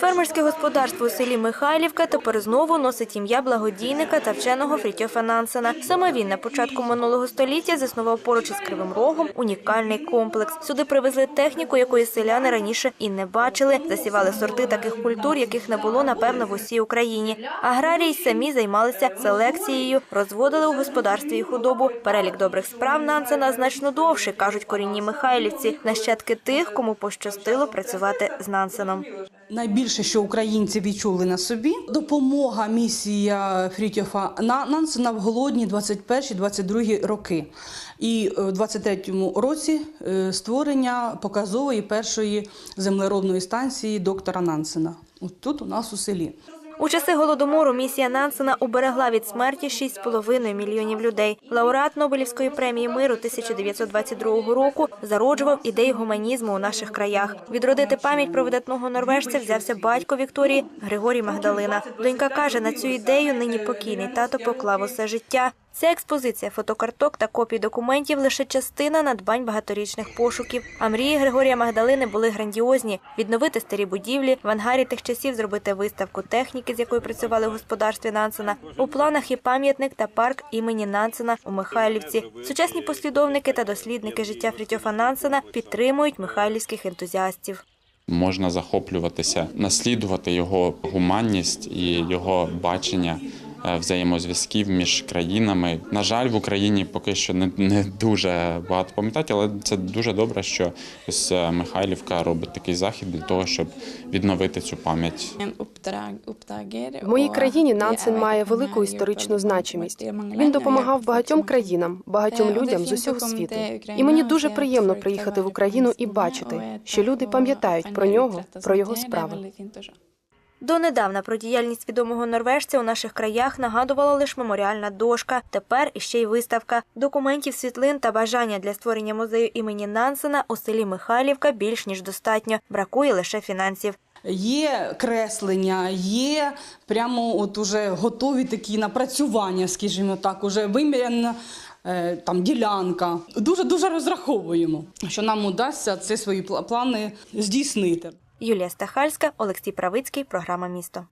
Фермерське господарство у селі Михайлівка тепер знову носить ім'я благодійника та вченого Фрітьофа Нансена. Саме він на початку минулого століття заснував поруч із Кривим Рогом унікальний комплекс. Сюди привезли техніку, якої селяни раніше і не бачили. Засівали сорти таких культур, яких не було напевно в усій Україні. Аграрії самі займалися селекцією, розводили у господарстві і худобу. Перелік добрих справ Нансена значно довший, кажуть корінні михайлівці, нащадки тих, кому пощастило працювати з Нансеном. Найбільше, що українці відчули на собі, допомога місія Фрітьофа На- Нансена в голодні 21-22 роки. І е, в 23-му році е, створення показової першої землеробної станції доктора Нансена. От тут у нас у селі. У часи голодомору місія Нансена уберегла від смерті 6,5 мільйонів людей. Лауреат Нобелівської премії миру 1922 року зароджував ідеї гуманізму у наших краях. Відродити пам'ять про видатного норвежця взявся батько Вікторії Григорій Магдалина. Донька каже, на цю ідею нині покійний тато поклав усе життя. Ця експозиція фотокарток та копій документів лише частина надбань багаторічних пошуків. А мрії Григорія Магдалини були грандіозні: відновити старі будівлі, в ангарі тих часів зробити виставку техніки, з якою працювали в господарстві Нансена. У планах є пам'ятник та парк імені Нансена у Михайлівці. Сучасні послідовники та дослідники життя Фрітьофа Нансена підтримують михайлівських ентузіастів. можна захоплюватися, наслідувати його гуманність і його бачення взаємозв'язків між країнами. На жаль, в Україні поки що не, не дуже багато пам'ятають, але це дуже добре, що ось е, Михайлівка робить такий захід для того, щоб відновити цю пам'ять. В моїй країні Нансен має велику історичну значимість. Він допомагав багатьом країнам, багатьом людям з усього світу. І мені дуже приємно приїхати в Україну і бачити, що люди пам'ятають про нього, про його справи. Донедавна про діяльність відомого норвежця у наших краях нагадувала лише меморіальна дошка. Тепер іще й виставка. Документів, світлин та бажання для створення музею імені Нансена у селі Михайлівка більш ніж достатньо. Бракує лише фінансів. Є креслення, є прямо от уже готові такі напрацювання, скажімо так, уже виміряна е, там ділянка. Дуже дуже розраховуємо, що нам удасться ці свої плани здійснити. Юлія Стахальська, Олексій Правицький, програма Місто.